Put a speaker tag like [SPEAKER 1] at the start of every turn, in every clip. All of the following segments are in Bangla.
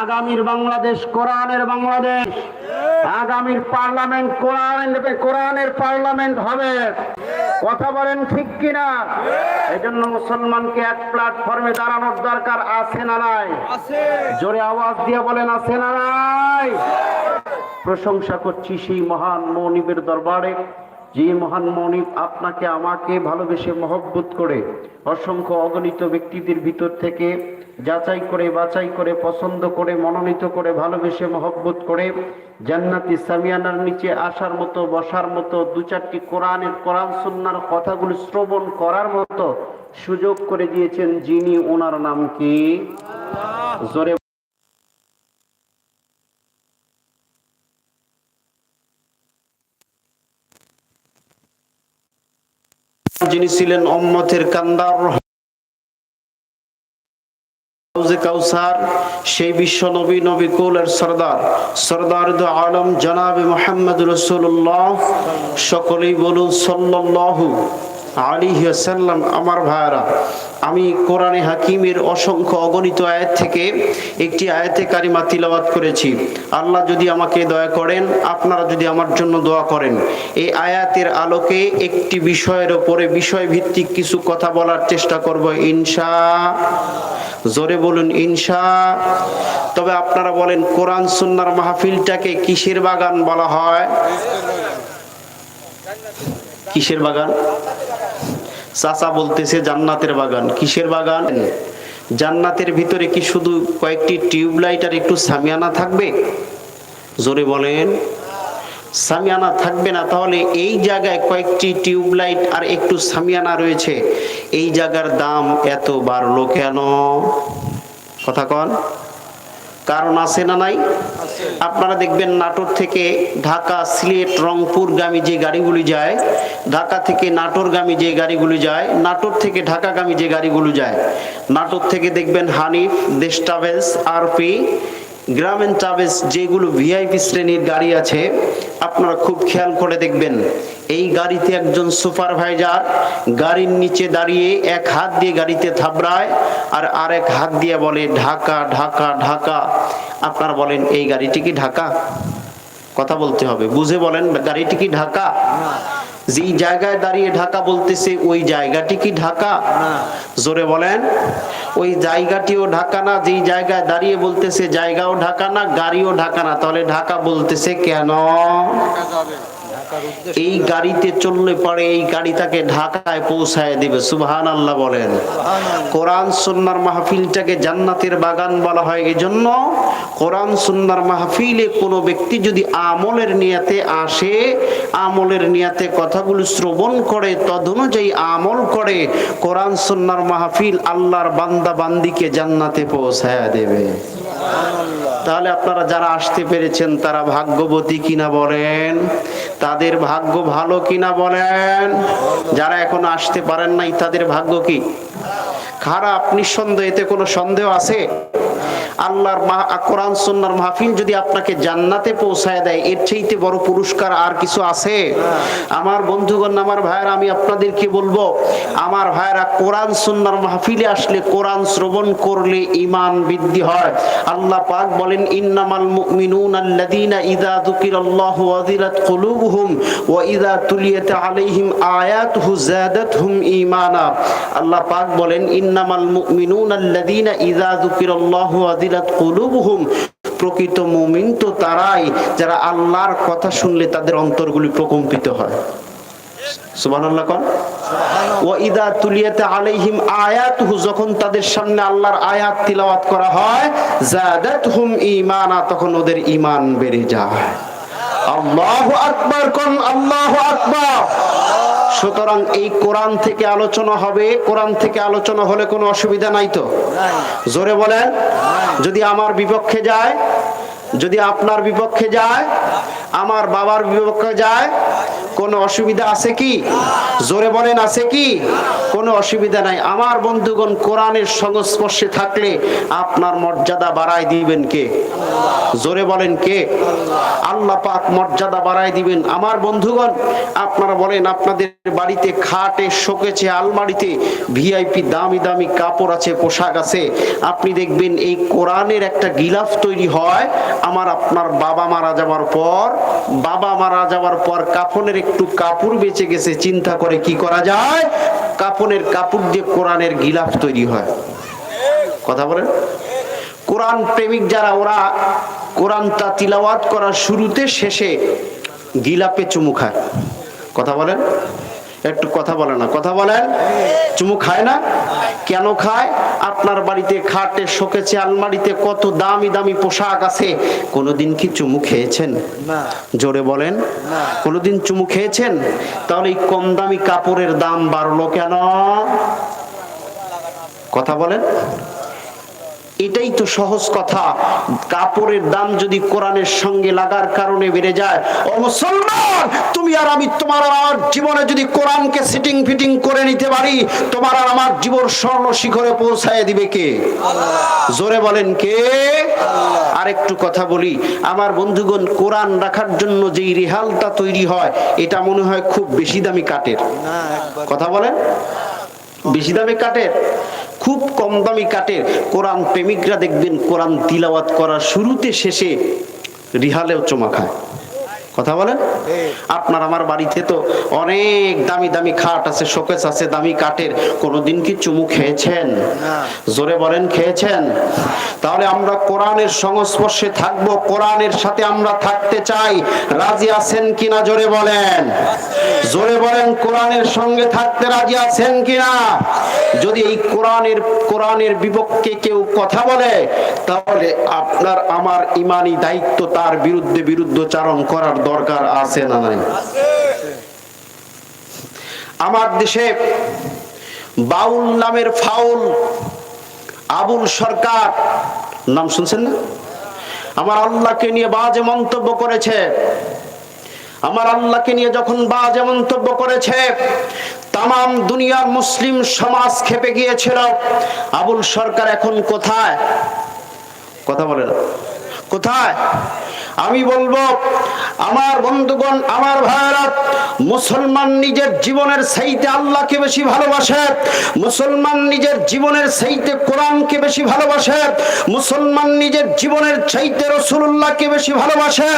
[SPEAKER 1] আগামীর বাংলাদেশ কোরআনের বাংলাদেশ। আগামীর পার্লামেন্ট কোরআন কোরআনের পার্লামেন্ট হবে। কথা বলেন ঠিক কিনা? এজন্য মুসলমানকে এক প্ল্যাটফর্মে দাঁড়ানোর দরকার আছে না নাই? জোরে আওয়াজ দিয়ে বলেন আছে না নাই? প্রশংসা করছি সেই মহান মনিবের দরবারে। যে মহান মনিব আপনাকে আমাকে ভালোবেসে মহব্বত করে অসংখ্য অগণিত ব্যক্তিদের ভিতর থেকে যাচাই করে বাছাই করে পছন্দ করে মনোনীত করে ভালোবেসে মহব্বত করে জান্নাতি সামিয়ানার নিচে আসার মতো বসার মতো দু চারটি কোরআনের কোরআন সুন্নার কথাগুলি শ্রবণ করার মতো সুযোগ করে দিয়েছেন যিনি ওনার নাম কি? জোরে যিনি ছিলেন অম্মতের কান্দার সেই বিশ্ব নবী নবী কৌলের সর্দার সর্দার দু আলম জনাবে মোহাম্মদ রসুল্লাহ সকলেই বলুন সাল্লাল্লাহু আলাইহি ওয়াসাল্লাম, আমার ভাইরা আমি কোরআনে হাকিমের অসংখ্য অগণিত আয়াত থেকে একটি আয়াতে কারিমা তিলাওয়াত করেছি। আল্লাহ যদি আমাকে দয়া করেন, আপনারা যদি আমার জন্য দোয়া করেন। এই আয়াতের আলোকে একটি বিষয়ের ওপরে বিষয় ভিত্তিক কিছু কথা বলার চেষ্টা করব, ইনশা। জোরে বলুন, ইনশা। তবে আপনারা বলেন, কোরআন সুন্নার মাহফিলটাকে কিসের বাগান বলা হয়? কিসের বাগান? চাচা বলতেছে, জান্নাতের বাগান। কিসের বাগান? জান্নাতের ভিতরে কি শুধু কয়েকটি টিউবলাইট আর একটু সামিয়ানা থাকবে? জোরে বলেন, সামিয়ানা থাকবে না, তাহলে এই জায়গায় কয়েকটি টিউবলাইট আর একটু সামিয়ানা রয়েছে। এই জায়গার দাম এত বাড়লো কেন? কথা কন। কারণ আছে না নাই? আপনারা দেখবেন নাটোর থেকে ঢাকা সিলেট রংপুর গামী যে গাড়িগুলি যায় ঢাকা থেকে নাটোর গামী যে গাড়িগুলি যায় নাটোর থেকে ঢাকা গামী যে গাড়িগুলো যায় নাটোর থেকে দেখবেন Hanif Desh travels RP Grameen travels যেগুলো ভিআইপি শ্রেণির গাড়ি আছে আপনারা খুব খেয়াল করে দেখবেন। এই গাড়িতে একজন সুপারভাইজার গাড়ির নিচে দাঁড়িয়ে এক হাত দিয়ে গাড়িতে থাবড়ায় আর আরেক হাত দিয়ে বলে, ঢাকা ঢাকা ঢাকা। আপনারা বলেন, এই গাড়িটি কি ঢাকা? কথা বলতে হবে। বুঝে বলেন, গাড়িটি কি ঢাকা? যেই জায়গায় দাঁড়িয়ে ঢাকা বলতেছে, ওই জায়গাটি কি ঢাকা? জোরে বলেন, ওই জায়গাটিও ঢাকা না, যেই জায়গায় দাঁড়িয়ে বলতেছে জায়গাও ঢাকা না, গাড়িও ঢাকা না। তাহলে ঢাকা বলতেছে কেন? এই গাড়িতে চললে পরে এই গাড়ি তাকে ঢাকায় পৌঁছায় দিবে সুবহান আল্লাহ বলেন কোরআন সুন্নার মাহফিলটাকে জান্নাতের বাগান বলা হয় এই জন্য কোরআন সুন্নার মাহফিলে কোনো ব্যক্তি যদি আমলের নিয়াতে আসে আমলের নিয়াতে কথাগুলো শ্রবণ করে তদনুযায়ী আমল করে কোরআন সুন্নার মাহফিল আল্লাহর বান্দা বান্দিকে জান্নাতে পৌঁছায় দেবে। তাহলে আপনারা যারা আসতে পেরেছেন তারা ভাগ্যবতী কিনা বলেন? তাদের ভাগ্য ভালো কিনা বলেন? যারা এখন আসতে পারেন নাই, তাদের ভাগ্য কি? খারাপ, নিঃসন্দেহ এতে কোনো সন্দেহ আছে? আল্লাহর কোরআন, সুন্নার মাহফিল যদি আপনাকে জান্নাতে পৌঁছায় দেয়, এর চাইতে বড় পুরস্কার আর কিছু আছে? আমার বন্ধুগণ, আমার ভাইয়েরা, আমি আপনাদেরকে বলব, আমার ভাইয়েরা, কোরআন, সুন্নার মাহফিলে আসলে কোরআন শ্রবণ করলে ইমান বৃদ্ধি হয়। আল্লাহ পাক বলেন, ইন্নামাল মুমিনুন আল্লাযীনা ইযা যুকিরাল্লাহু ওয়াজিলাত কুলুবুহুম ওয়া ইযা তুলিয়াত আলাইহিম আয়াতুহু যাদাতহুম ঈমানা। আল্লাহ পাক বলেন, ইন্নামাল মুমিনুন আল্লাযীনা ইযা যুকিরাল্লাহু ওয়াজিলাত কুলুবুহুম। প্রকৃত মুমিন তো তারাই যারা আল্লাহর কথা শুনলে তাদের অন্তরগুলি প্রকম্পিত হয়। সুবহানাল্লাহ কোন। ওয়া ইদা তুলিয়াত আলাইহিম আয়াতুহু যখন তাদের সামনে আল্লাহর আয়াত তিলাওয়াত করা হয় জাদাতহুম ঈমানা তখন ওদের ঈমান বেড়ে যায়। আল্লাহু আকবার কোন আল্লাহু আকবার। সুতরাং এই কোরআন থেকে আলোচনা হবে, কোরআন থেকে আলোচনা হলে কোনো অসুবিধা নাই তো? জোরে বলেন, যদি আমার বিপক্ষে যায়, যদি আপনার বিপক্ষে যায়, আমার বাবার বিপক্ষে যায় কোনো অসুবিধা আছে কি? জোরে বলেন, আছে কি? কোনো অসুবিধা নাই। আমার বন্ধুগণ কোরআনের সংস্পর্শে থাকলে আপনার মর্যাদা বাড়ায় দিবেন কে? জোরে বলেন কে? আল্লাহ পাক মর্যাদা বাড়ায় দিবেন। আমার বন্ধুগণ, আপনারা বলেন, আপনাদের বাড়িতে খাটে, শোকেছে, আলমারিতে ভিআইপি দামি দামি কাপড় আছে, পোশাক আছে। আপনি দেখবেন এই কোরআনের একটা গিলাফ তৈরি হয়। আমার আপনার বাবা মারা যাওয়ার পর, বাবা মারা যাওয়ার পর কাফনের একটু কাপড় বেঁচে গেছে, চিন্তা করে কি করা যায়? কাপনের কাপড় দিয়ে কোরআনের গিলাফ তৈরি হয়। কথা বলেন? কোরআন প্রেমিক যারা, ওরা কোরআন তা তিলাওয়াত করার শুরুতে শেষে গিলাপে চুমু খায়। কথা বলেন? একটু কথা বলে না। কথা বলেন? চুমু খায় না? কেন খায়? আপনার বাড়িতে খাটে শোকেছে আলমারিতে কত দামি দামি পোশাক আছে। কোনোদিন কি চুমু খেয়েছেন? জোরে বলেন। কোনোদিন চুমু খেয়েছেন? তাহলে এই কম দামি কাপড়ের দাম বাড়লো কেন? কথা বলেন। এটাই তো সহজ কথা। কাপড়ের দাম যদি কোরআনের সঙ্গে লাগার কারণে বেড়ে যায় ও মুসলমান তুমি আর আমি তোমার আর আমার জীবনে যদি কোরআনকে সিটিং ফিটিং করে নিতে পারি তোমার আর আমার জীবন স্বর্ণ শিখরে পৌঁছায় দিবে কে? জোরে বলেন কে? আর একটু কথা বলি আমার বন্ধুগণ কোরআন রাখার জন্য যেই রেহালটা তৈরি হয় এটা মনে হয় খুব বেশি দামি কাঠের। কথা বলেন? বেশি দামে কাটের খুব কম দামি কাটের কোরআন প্রেমিকরা দেখবেন কোরআন তিলাওয়াত করার শুরুতে শেষে রিহালেও চমা খায়। কথা বলেন? আপনার আমার বাড়িতে তো অনেক দামি দামি খাট আছে শোকেস আছে দামি কাঠের। কোনোদিন কি চুমু খেয়েছেন? জোরে বলেন খেয়েছেন? তাহলে আমরা কোরআনের সংস্পর্শে থাকব কোরআনের সাথে আমরা থাকতে চাই। রাজি আছেন কিনা? জোরে বলেন। জোরে বলেন কোরআনের সঙ্গে থাকতে রাজি আছেন কিনা? যদি এই কোরআনের কোরআনের বিপক্ষে কেউ কথা বলে তাহলে আপনার আমার ইমানি দায়িত্ব তার বিরুদ্ধে বিরুদ্ধচারণ করার দরকার আছে না নাই? আমার দেশে বাউল নামের ফাউল আবুল সরকার, নাম শুনছেন না? আমার আল্লাহকে নিয়ে বাজে মন্তব্য করেছে। আমার আল্লাহকে নিয়ে যখন বাজে মন্তব্য করেছে তাম দুনিয়ার মুসলিম সমাজ খেপে গিয়েছিল। আবুল সরকার এখন কোথায়? কথা বলে না কোথায়? আমি বলব, আমার বন্ধুগণ, আমার ভাইরা মুসলমান নিজের জীবনের সেইতে আল্লাহকে বেশি ভালোবাসে, মুসলমান নিজের জীবনের সেইতে কোরআনকে বেশি ভালোবাসে, মুসলমান নিজের জীবনের চাইতে রসুল্লাহকে বেশি ভালোবাসে।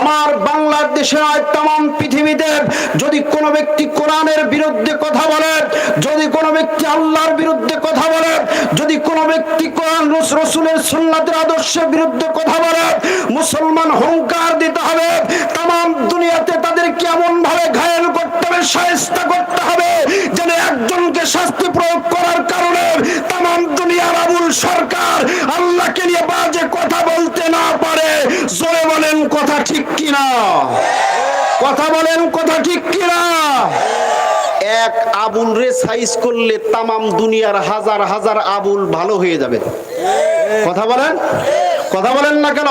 [SPEAKER 1] আমার বাংলাদেশে নয় তাম পৃথিবীতে যদি কোনো ব্যক্তি কোরআনের বিরুদ্ধে কথা বলে, যদি কোনো ব্যক্তি আল্লাহর বিরুদ্ধে কথা বলে, যদি কোনো ব্যক্তি কোরআন রসুলের সুন্নাতের আদর্শের বিরুদ্ধে কথা বলে, মুসলমান হুঙ্কার দিতে হবে। তাম দুনিয়াতে তাদের কেমন ভাবে ঘায়ল করতে হবে সাহেস্তা করতে হবে, যেন একজনকে শাস্তি প্রয়োগ করার কারণে তাম দুনিয়ার আবুল সরকার আল্লাহকে নিয়ে বাজে কথা বলতে না পারে। জোরে বলেন, কথা ঠিক কিনা? কথা বলেন, কথা ঠিক কিনা? এক আবুল রে সাইজ করলে তামাম দুনিয়ার হাজার হাজার আবুল ভালো হয়ে যাবে। কথা বলেন? কথা বলেন না কেন?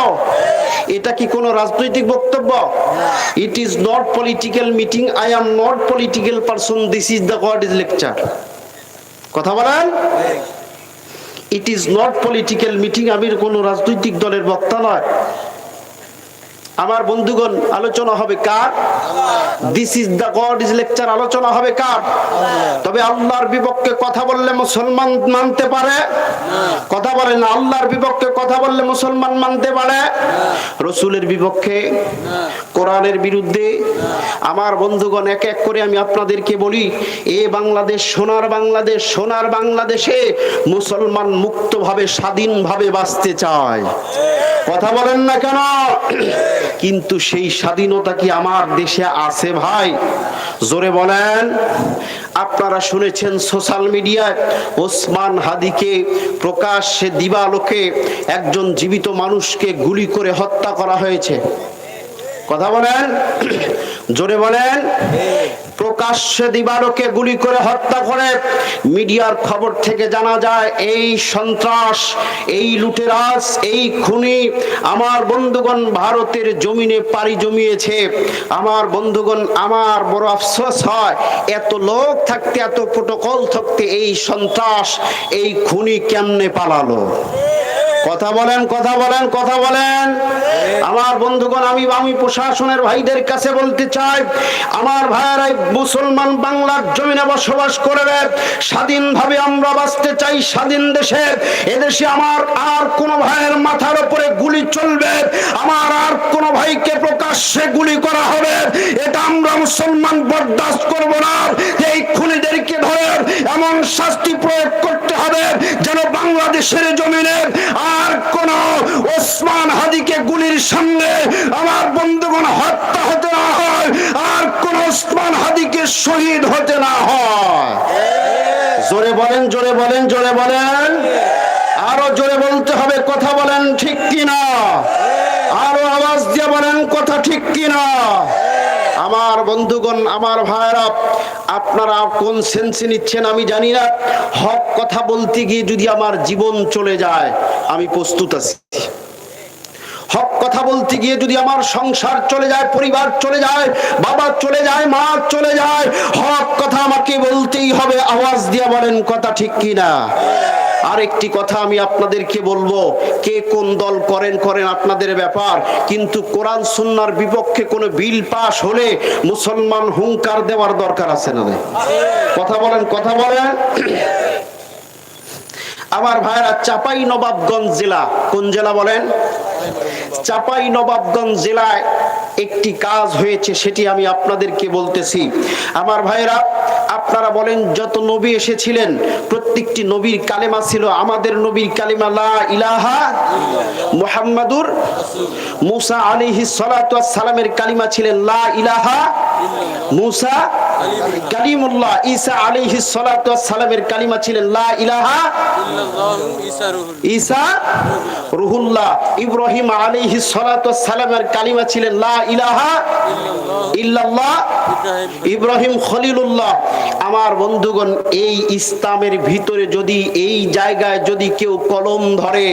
[SPEAKER 1] এটা কি কোনো রাজনৈতিক বক্তব্য? It is not political meeting I am not political person this is the God is lecture কথা বলেন? It is not political meeting আমি কোনো রাজনৈতিক দলের বক্তা নয়। আমার বন্ধুগণ আলোচনা হবে কার? This is the God is lecture আলোচনা হবে কার? তবে আল্লাহর বিপক্ষে কথা বললে মুসলমান মানতে পারে? কথা বলে না আল্লাহর বিপক্ষে কথা বললে মুসলমান মানতে পারে? রসুলের বিপক্ষে? কোরআনের বিরুদ্ধে? আমার বন্ধুগণ এক এক করে আমি আপনাদেরকে বলি এ বাংলাদেশ সোনার বাংলাদেশ সোনার বাংলাদেশে মুসলমান মুক্তভাবে স্বাধীনভাবে বাঁচতে চায়। কথা বলেন না কেন? কিন্তু সেই স্বাধীনতা কি আমার দেশে আছে ভাই? জোরে বলেন। আপনারা শুনেছেন সোশ্যাল মিডিয়ায় ওসমান হাদিকে প্রকাশ্যে দিবালোকে একজন জীবিত মানুষকে গুলি করে হত্যা করা হয়েছে। কথা বলেন, জোরে বলেন। প্রকাশ্যে দিবালোকে গুলি করে হত্যা করে মিডিয়ার খবর থেকে জানা যায়, এই সন্ত্রাস, এই লুটেরাস এই খুনি আমার বন্ধুগণ ভারতের জমিনে পাড়ি জমিয়েছে। আমার বন্ধুগণ, আমার বড় আফসোস হয়, এত লোক থাকতে, এত প্রোটোকল থাকতে এই সন্ত্রাস, এই খুনি কেমনে পালালো? কথা বলেন কথা বলেন কথা বলেন। আমার বন্ধুগণ, আমি আমি প্রশাসনের ভাইদের কাছে বলতে চাই, আমার ভাইয়েরাই মুসলমান বাংলার জমিনে বসবাস করবে। স্বাধীনভাবে আমরা বাঁচতে চাই স্বাধীন দেশে। এদেশে আমার আর কোন ভাইয়ের মাথার উপরে গুলি চলবে। আমার আর কোন ভাইকে প্রকাশ্যে গুলি করা হবে। এটা আমরা মুসলমান বরদাস্ত করব না। এই খুনিদেরকে ধরে এমন শাস্তি প্রয়োগ করতে হবে যেন বাংলাদেশের জমিনে আর কোন ওসমান হাদিকে গুলির সামনে আমার বন্ধুগণ হত্যা হতে না হয়, আর কোন ওসমান হাদিকে শহীদ হতে না হয়। জোরে বলেন জোরে বলেন জোরে বলেন। আরও জোরে বলতে হবে, কথা বলেন ঠিক কিনা? আরও আওয়াজ দিয়ে বলেন, কথা ঠিক কিনা? আমার বন্ধুগণ, আমার ভাইরা আপনারা কোন সেন্সে নিচ্ছেন আমি জানি না। হক কথা বলতে গিয়ে যদি আমার জীবন চলে যায়, আমি প্রস্তুত আছি। হক কথা বলতে গিয়ে যদি আমার সংসার চলে যায়, পরিবার চলে যায়, বাবা চলে যায়, মা চলে যায়, হক কথা আমাকে বলতেই হবে, আওয়াজ দিয়ে বলেন কথা ঠিক কিনা? আরেকটি কথা আমি আপনাদেরকে বলব, কে কোন দল করেন করেন আপনাদের ব্যাপার, কিন্তু কোরআন সুন্নার বিপক্ষে কোনো বিল পাশ হলে মুসলমান হুঙ্কার দেওয়ার দরকার আছে না কথা বলেন কথা বলেন। আমার ভাইরা চাপাই নবাবগঞ্জ জেলা, কোন জেলা বলেন? চাপাই নবাবগঞ্জ জেলায় একটি কাজ হয়েছে, সেটি আমি আপনাদেরকে বলতেছি। আমার ভাইরা আপনারা বলেন, যত নবী এসেছিলেন, প্রত্যেকটি নবীর কালেমা ছিল আমাদের নবীর কালেমা, লা ইলাহা মুহাম্মাদুর মুসা আলিহি সালাতু সালামের কালিমা ছিলেন, লা ইলাহা মুসা কালিমুল্লাহ ঈসা আলাইহি সালাতু সালামের কালিমা ছিলেন, লা ইলাহা ঈসা ইব্রাহিম আলাইহি সালাতু সালামের কালিমা ছিলেন, লা ইলাহা ইল্লাল্লাহ। ইব্রাহিম খলিলুল্লাহ। আমার বন্ধুগণ, এই ইসলামের ভিতরে যদি, এই জায়গায় যদি কেউ কলম ধরে,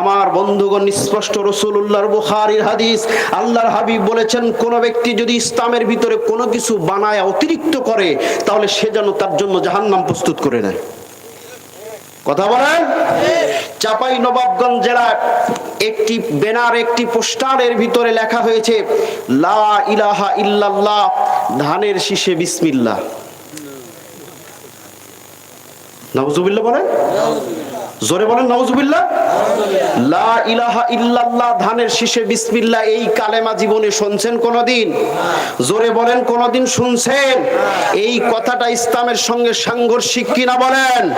[SPEAKER 1] আমার বন্ধুগণ, স্পষ্ট রসুল্লাহর বুখারীর হাদিস, আল্লাহর হাবিব বলেছেন, কোন ব্যক্তি যদি ইসলামের ভিতরে কোনো কিছু বানায়, অতিরিক্ত করে, তাহলে সে যেন তার জন্য জাহান্নাম প্রস্তুত করে নেয়। কথা বলেন? চাপাই নবাবগঞ্জ জেলার একটি ব্যানার, একটি পোস্টারের ভিতরে লেখা হয়েছে, লা ইলাহা ইল্লাল্লাহ, ধানের শীষে বিসমিল্লাহ। নওজুবিল্লাহ বলেন? জোরে বলেন নওজুবিল্লাহ লা ইলাহা ইল্লাল্লাহ, ধানের শীষে বিসমিল্লাহ, এই কালেমা জীবনে শুনছেন কোনদিন? জোরে বলেন, কোনদিন শুনছেন? এই কথাটা ইসলামের সঙ্গে সাংঘর্ষিক কিনা বলেন?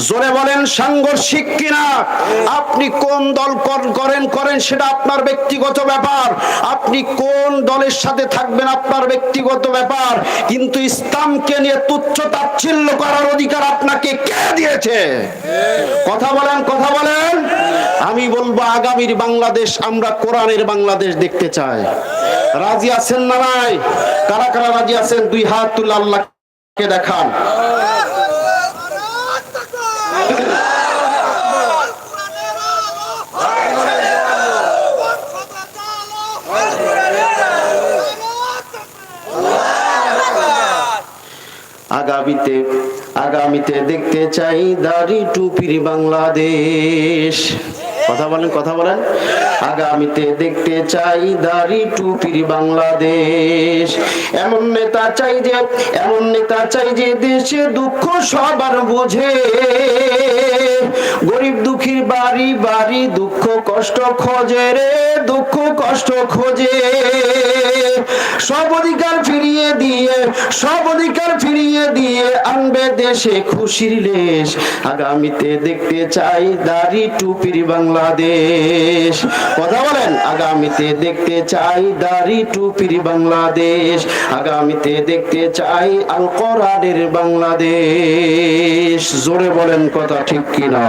[SPEAKER 1] জোরে বলেন, সাংঘর্ষিক কিনা? আপনি কোন দল কর- করেন করেন সেটা আপনার ব্যক্তিগত ব্যাপার। আপনি কোন দলের সাথে থাকবেন আপনার ব্যক্তিগত ব্যাপার। কিন্তু ইসলামকে নিয়ে তুচ্ছ তাচ্ছিল্য করার অধিকার আপনাকে কে দিয়েছে? কথা বলেন কথা বলেন। আমি বলব, আগামীর বাংলাদেশ আমরা কোরআনের বাংলাদেশ দেখতে চাই। রাজি আছেন না নাই? কারা কারা রাজি আছেন? দুই হাত তুলে আল্লাহকে দেখান। আগামীতে আগামীতে দেখতে চাই দাড়ি টুপির বাংলাদেশ। কথা বলেন কথা বলেন। আগামীতে দেখতে চাই দাড়ি টুপির বাংলাদেশ। এমন নেতা চাই যে, এমন নেতা চাই যে দেশে দুঃখ সবার বোঝে। গরিব দুঃখীর বাড়ি বাড়ি দুঃখ কষ্ট খোঁজে রে, দুঃখ কষ্ট খোঁজে। সব অধিকার ফিরিয়ে দিয়ে, সব অধিকার ফিরিয়ে দিয়ে আনবে দেশে খুশির লেশ। আগামীতে দেখতে চাই দাড়ি টুপির বাংলাদেশ। কথা বলেন, আগামীতে দেখতে চাই দাড়ি টুপির বাংলাদেশ। আগামীতে দেখতে চাই আল কোরআনের বাংলাদেশ। জোরে বলেন কথা ঠিক কিনা?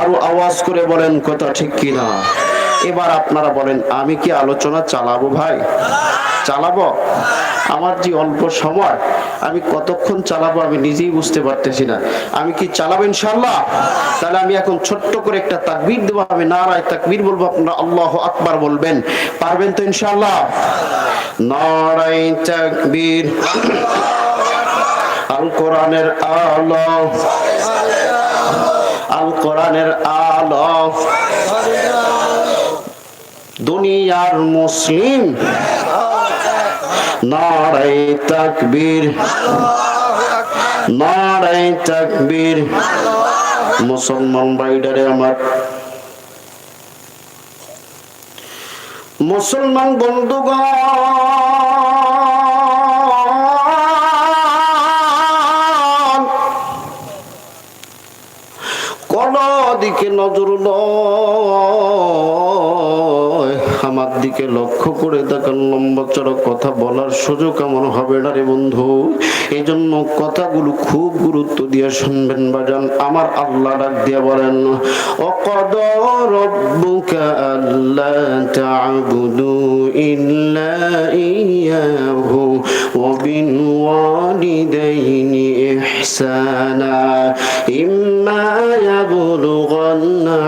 [SPEAKER 1] আরও আওয়াজ করে বলেন কথা ঠিক কিনা? এবার আপনারা বলেন, আমি কি আলোচনা চালাবো ভাই? চালাবো? আমার যে অল্প সময়, আমি কতক্ষণ চালাবো আমি নিজেই বুঝতে পারতেছি না। আমি কি চালাবো ইনশাল্লাহ তাহলে আমি এখন ছোট্ট করে একটা তাকবীর দেবো, আমি নারায় তাকবীর বলব, আপনারা আল্লাহ আকবার বলবেন। পারবেন তো ইনশাল্লাহ নারায় তাকবীর। আল কোরআনের আলো। আল কোরআনের আলো। দুনিয়ার মুসলিম। নারাই তাকবীর। নারাই তাকবীর। মুসলমান বাইডারে আমার। মুসলমান বন্ধুগণ, কোন দিকে নজর নয় আমার দিকে লক্ষ্য করে থাকেন লম্বা চড়া কথা বলার সুযোগ এমন হবে না রে বন্ধু। এই জন্য কথাগুলো খুব গুরুত্ব দিয়ে শুনবেন বাজান। আমার আল্লাহ ডাক দিয়ে বলেন, অকদ রব্বুকা আল্লাহ তা'বুদু ইল্লা ইয়াহু ওয়ালিদাইনি ইহসানা। ইম্মা ইয়াবলুগান্না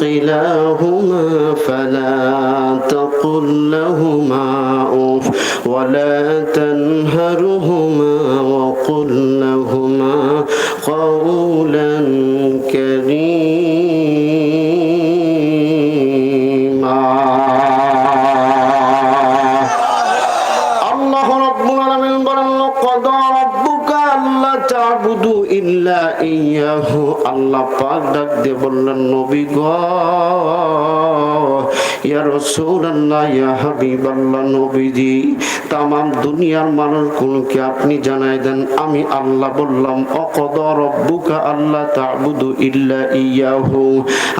[SPEAKER 1] كلاهما فلا تقل لهما أف ولا দুনিয়ার মানুষগুলোকে আপনি জানাই দেন, আমি আল্লাহ বললাম অকদ রব্বুকা আল্লাহ তা'বুদু ইল্লা ইয়াহু।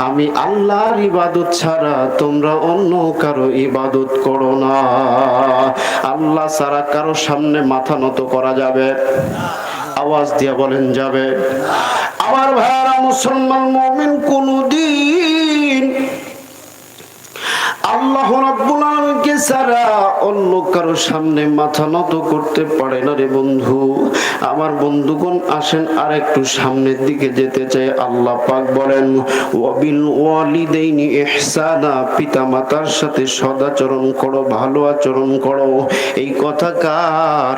[SPEAKER 1] আমি আল্লাহর ইবাদত ছাড়া তোমরা অন্য কারও ইবাদত করো না। আল্লাহ ছাড়া কারও সামনে মাথা নত করা যাবে, আওয়াজ দিয়ে বলেন যাবে। আমার ভাইয়ারা মুসলমান মুমিন কোনদিন আল্লাহ রাব্বুল ছাড়া অন্য কারও সামনে মাথা নত করতে পারে না রে বন্ধু। আমার বন্ধুগণ আসেন আর একটু সামনের দিকে যেতে চাই, আল্লাহ পাক বলেন, ওয়াবিল ওয়ালিদাইনি ইহসানা পিতা মাতার সাথে সদাচরণ করো, ভালো আচরণ করো। এই কথা কার?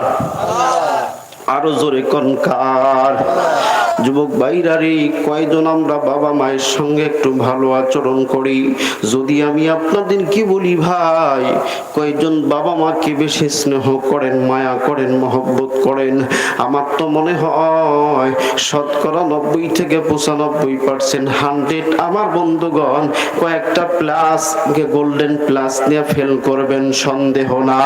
[SPEAKER 1] আরও জোরে কনকার যুবক ভাইরারে, কয়জন আমরা বাবা মায়ের সঙ্গে একটু ভালো আচরণ করি? যদি আমি আপনাদের কি বলি ভাই? কয়জন বাবা মাকে বেশি স্নেহ করেন, মায়া করেন, মহব্বত করেন? আমার তো মনে হয় শতকরা নব্বই থেকে পঁচানব্বই পার্সেন্ট হান্ড্রেড আমার বন্ধুগণ কয়েকটা প্লাস গোল্ডেন প্লাস নিয়ে ফেল করবেন, সন্দেহ না